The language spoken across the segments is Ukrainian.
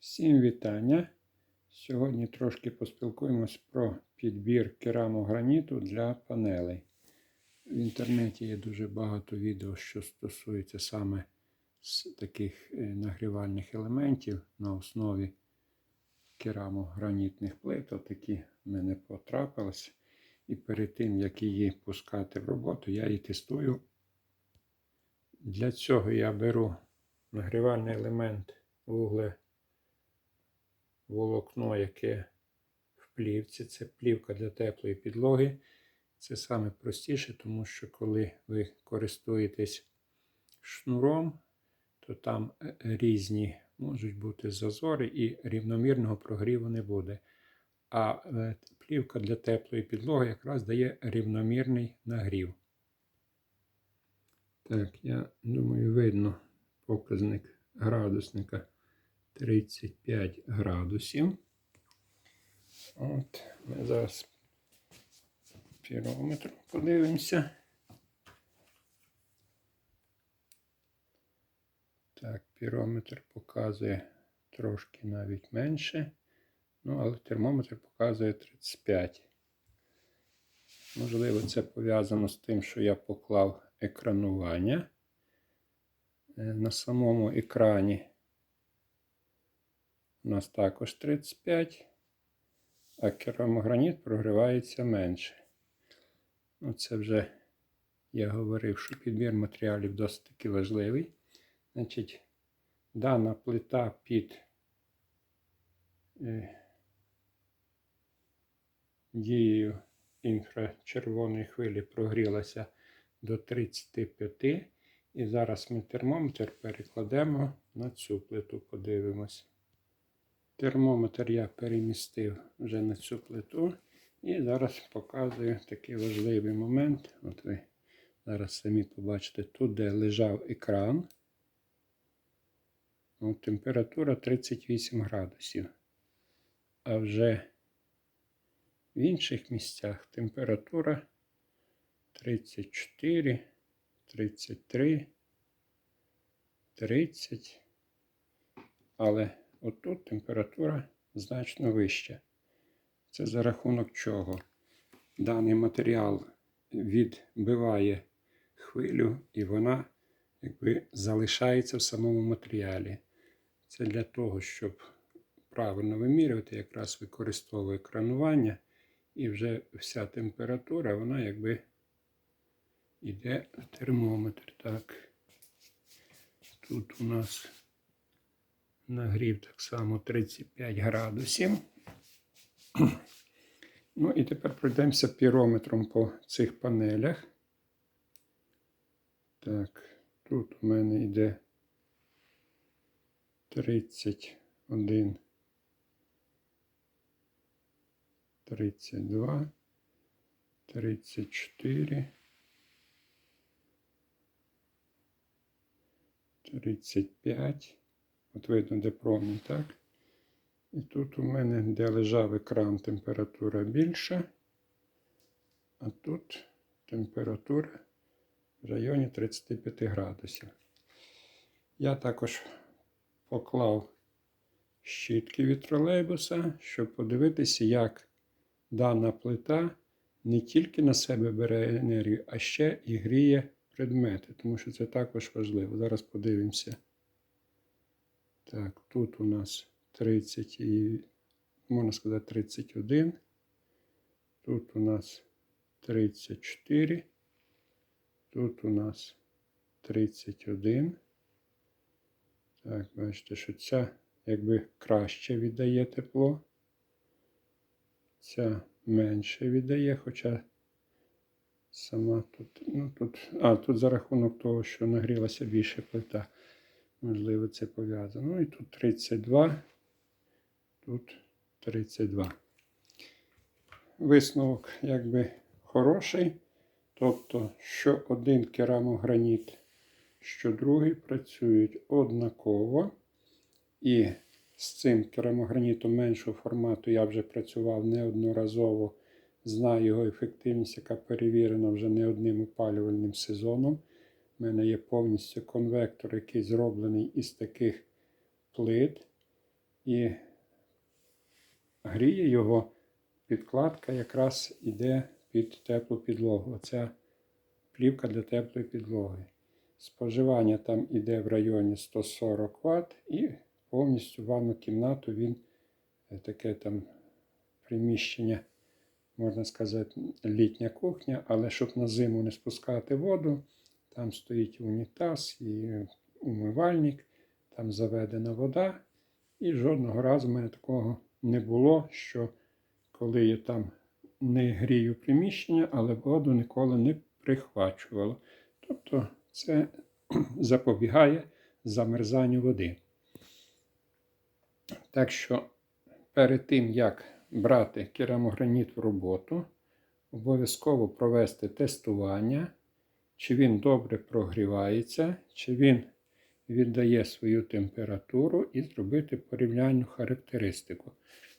Всім вітання! Сьогодні трошки поспілкуємось про підбір керамограніту для панелей. В інтернеті є дуже багато відео, що стосується саме таких е, нагрівальних елементів на основі керамогранітних плит. Отакі в мене потрапились. І перед тим, як її пускати в роботу, я її тестую. Для цього я беру нагрівальний елемент вугле волокно, яке в плівці. Це плівка для теплої підлоги. Це саме простіше, тому що коли ви користуєтесь шнуром, то там е, різні можуть бути зазори і рівномірного прогріву не буде. А е, плівка для теплої підлоги якраз дає рівномірний нагрів. Так, я думаю, видно показник градусника 35 градусів. От, ми зараз пірометр подивимося. Так, пірометр показує трошки навіть менше. Ну, але термометр показує 35. Можливо, це пов'язано з тим, що я поклав екранування. Е, На самому екрані у нас також 35, а керамограніт прогрівається менше. Ну, це вже я говорив, що підбір матеріалів досить таки важливий. Значить, дана плита під е, дією інфрачервоної хвилі прогрілася до 35. І зараз ми термометр перекладемо на цю плиту, подивимось. Термометр я перемістив вже на цю плиту. І зараз показую такий важливий момент. От ви зараз самі побачите, тут, де лежав екран. От температура 38 градусів. А вже в інших місцях температура 34, 33, 30. Але отут температура значно вища. Це за рахунок чого? Даний матеріал відбиває хвилю і вона якби залишається в самому матеріалі. Це для того, щоб правильно вимірювати, якраз використовує кранування, і вже вся температура, вона якби йде в термометр. Так. Тут у нас нагрів так само 35 градусів. Ну і тепер пройдемося пірометром по цих панелях. Так, тут у мене йде 31, 32, 34, 35. От видно, де промінь, так? І тут у мене, де лежав екран, температура більша, а тут температура в районі 35 градусів. Я також поклав щітки від тролейбуса, щоб подивитися, як дана плита не тільки на себе бере енергію, а ще і гріє предмети, тому що це також важливо. Зараз подивимося. Так, тут у нас 30 і, можна сказати, 31. Тут у нас 34. Тут у нас 31. Так, бачите, що ця якби краще віддає тепло. Ця менше віддає, хоча сама тут, ну тут, а, тут за рахунок того, що нагрілася більше плита. Можливо, це пов'язано. Ну і тут 32, тут 32. Висновок якби хороший. Тобто, що один керамограніт, що другий працюють однаково. І з цим керамогранітом меншого формату я вже працював неодноразово. Знаю його ефективність, яка перевірена вже не одним опалювальним сезоном. У мене є повністю конвектор, який зроблений із таких плит. і гріє його підкладка якраз іде під теплу підлогу. Оця плівка для теплої підлоги. Споживання там іде в районі 140 Вт і повністю ванну кімнату він е, таке там приміщення, можна сказати, літня кухня, але щоб на зиму не спускати воду, там стоїть унітаз і умивальник, там заведена вода. І жодного разу в мене такого не було, що коли я там не грію приміщення, але воду ніколи не прихвачувало. Тобто це запобігає замерзанню води. Так що перед тим, як брати керамограніт в роботу, обов'язково провести тестування, чи він добре прогрівається, чи він віддає свою температуру і зробити порівняльну характеристику.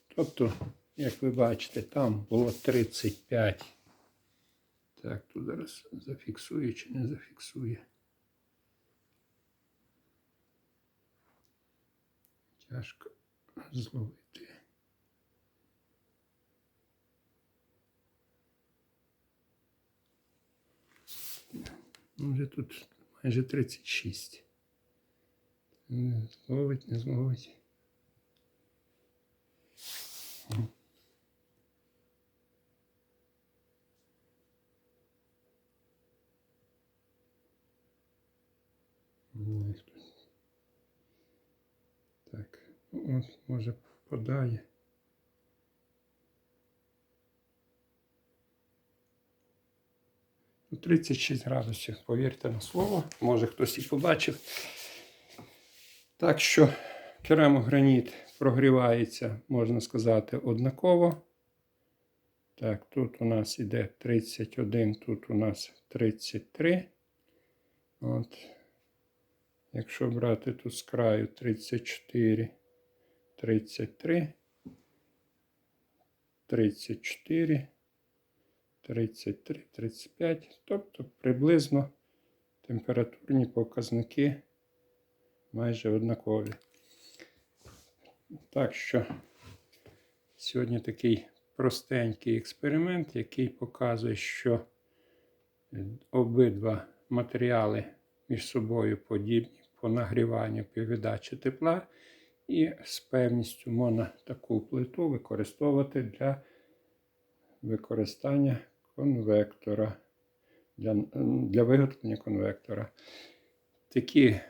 Тобто, як ви бачите, там було 35. Так, тут зараз зафіксує чи не зафіксує. Тяжко зловити. Ну, Вже тут майже 36. Не зловить, не зловить. Так, ну, от, може подає. Ну, 36 градусів, повірте на слово, може хтось і побачив. Так що керамограніт прогрівається, можна сказати, однаково. Так, тут у нас іде 31, тут у нас 33. От. Якщо брати тут з краю 34, 33, 34, 33, 35, тобто приблизно температурні показники майже однакові. Так що сьогодні такий простенький експеримент, який показує, що обидва матеріали між собою подібні по нагріванню по тепла, і з певністю можна таку плиту використовувати для використання конвектора, для, для виготовлення конвектора. Такі е,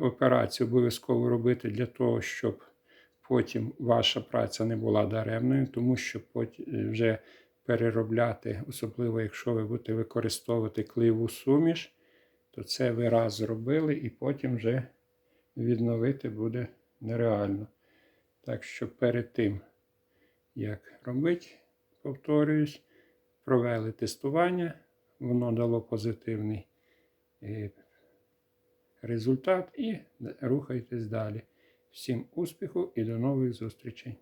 операції обов'язково робити для того, щоб потім ваша праця не була даремною, тому що потім вже переробляти, особливо якщо ви будете використовувати кливу суміш, то це ви раз зробили і потім вже відновити буде нереально. Так що перед тим, як робити, повторююсь, провели тестування, воно дало позитивний е, результат і рухайтесь далі. Всім успіху і до нових зустрічей!